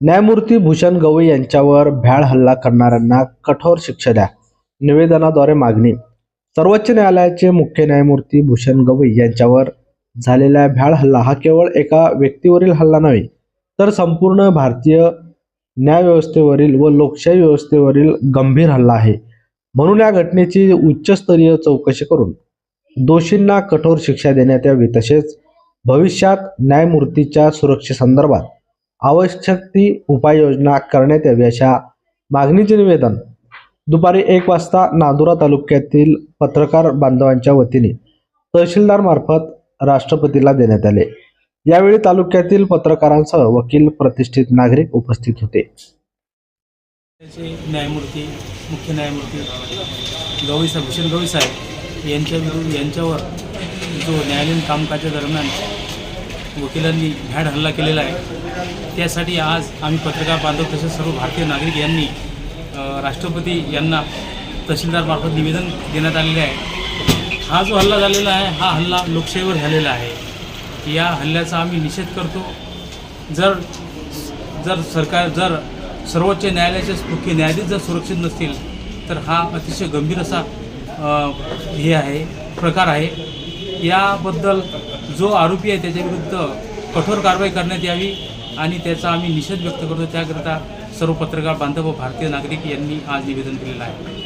न्यायमूर्ती भूषण गवई यांच्यावर भ्याळ हल्ला करणाऱ्यांना कठोर शिक्षा द्या. निवेदनाद्वारे मागणी. सर्वोच्च न्यायालयाचे मुख्य न्यायमूर्ती भूषण गवई यांच्यावर झालेला भ्याळ हल्ला हा केवळ एका व्यक्तीवरील हल्ला नव्हे तर संपूर्ण भारतीय न्यायव्यवस्थेवरील व लोकशाही व्यवस्थेवरील गंभीर हल्ला आहे. म्हणून या घटनेची उच्चस्तरीय चौकशी करून दोषींना कठोर शिक्षा देण्यात यावी तसेच भविष्यात न्यायमूर्तीच्या सुरक्षेसंदर्भात आवश्यक ती उपाययोजना करण्यात यावी अशा मागणीचे निवेदन दुपारी एक वाजता नांदुरा तालुक्यातील पत्रकार बांधवांच्या वतीने तहसीलदार मार्फत राष्ट्रपतीला देण्यात आले. यावेळी तालुक्यातील पत्रकारांसह वकील प्रतिष्ठित नागरिक उपस्थित होते. न्यायमूर्ती मुख्य न्यायमूर्ती गवई साहेब भूषण गवई साहेब यांच्या विरुद्ध यांच्यावर जो न्यायालयीन कामकाजादरम्यान वकिलांनी भ्याड हल्ला केलेला आहे. त्यासाठी आज आम्ही पत्रकार बांधव तसेच सर्व भारतीय नागरिक यांनी राष्ट्रपती यांना तहसीलदारमार्फत निवेदन देण्यात आलेले आहे. हा जो हल्ला झालेला आहे हा हल्ला लोकशाहीवर झालेला आहे. या हल्ल्याचा आम्ही निषेध करतो. जर जर सरकार जर सर्वोच्च न्यायालयाचे मुख्य न्यायाधीश जर सुरक्षित नसतील तर हा अतिशय गंभीर असा हे आहे प्रकार आहे. याबद्दल जो आरोपी आहे त्याच्याविरुद्ध कठोर कारवाई करण्यात यावी आणि त्याचा आम्ही निषेध व्यक्त करतो. त्याकरिता सर्व पत्रकार बांधव व भारतीय नागरिक यांनी आज निवेदन दिलेलं आहे.